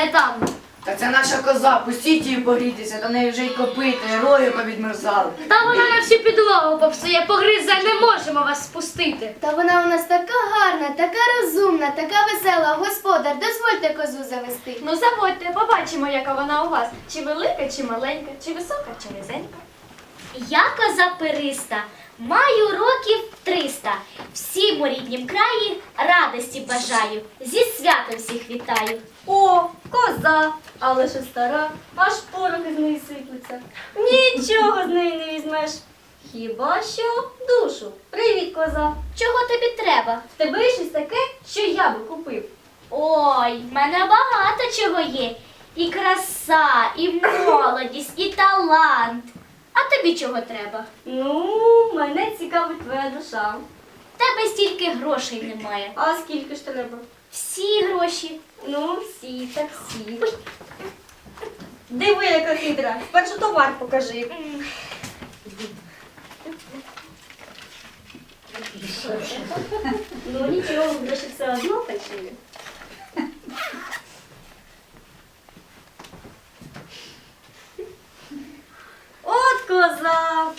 думає там? Та це наша коза, пустіть її погрітися, до неї вже й копити, рою роги повідмерзали. Та вона на всю підлогу попсує, погризе, не можемо вас спустити. Та вона у нас така гарна, така розумна, така весела. Господар, дозвольте козу завести. Ну заводьте, побачимо, яка вона у вас. Чи велика, чи маленька, чи висока, чи низенька. Я коза периста, маю років 300. Всім у ріднім краї радості бажаю. Зі святом всіх вітаю. О, коза, але ще стара, аж порохи з неї сиплеться. Нічого з неї не візьмеш. Хіба що душу. Привіт, коза. Чого тобі треба? В тебе є щось таке, що я би купив. Ой, в мене багато чого є. І краса, і молодість, і талант. А тобі чого треба? Ну, мене цікавить твоя душа. В тебе стільки грошей немає. А скільки ж треба? Всі гроші. Ну, всі, так всі. Диви, яка хитра. Спершу товар покажи. Ну нічого, гроші все одно фальшиві. От коза,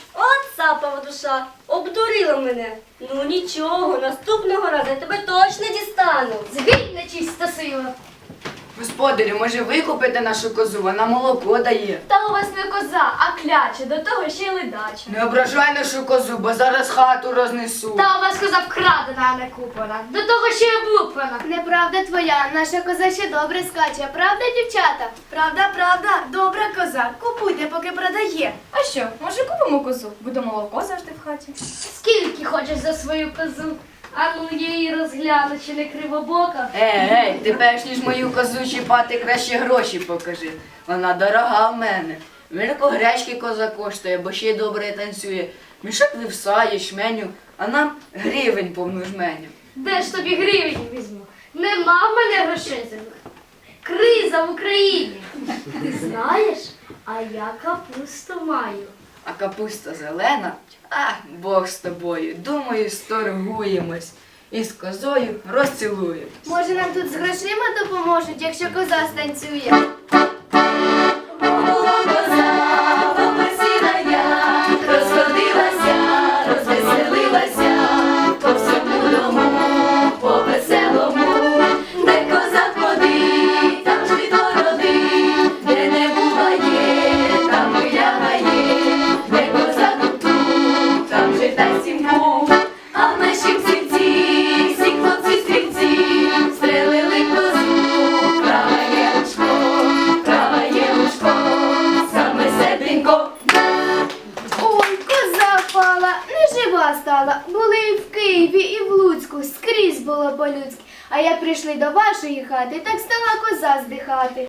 от душа, обдурила мене. Ну нічого, наступного разу я тебе точно дістану. Згинь нечиста сила. Господарю, може ви купите нашу козу, вона молоко дає. Та у вас не коза, а кляча, до того ще й ледача. Не ображай нашу козу, бо зараз хату рознесу. Та у вас коза вкрадена, а не куплена. До того ще й облуплена. Неправда твоя, наша коза ще добре скаче, правда, дівчата? Правда, правда, добра коза. Купуйте, поки продає. А що, може купимо козу? Буде молоко завжди в хаті. Скільки хочеш за свою козу? А ну я її розгляну, чи не кривобока. Ей, ей, ти перш ніж мою козу чіпати, краще гроші покажи. Вона дорога в мене. Мірко гречки коза коштує, бо ще й добре танцює. Мішок вівса, ячменю, а нам гривень повну жменю. Де ж тобі гривень візьму? Нема в мене грошей за них. Криза в Україні. Ти знаєш, а я капусту маю. А капуста зелена, а Бог з тобою. Думаю, сторгуємось. І з козою розцілуємось. Може нам тут з грошима допоможуть, якщо коза станцює? Стала. Були і в Києві, і в Луцьку, скрізь було по-людськи. А як прийшли до вашої хати, так стала коза здихати.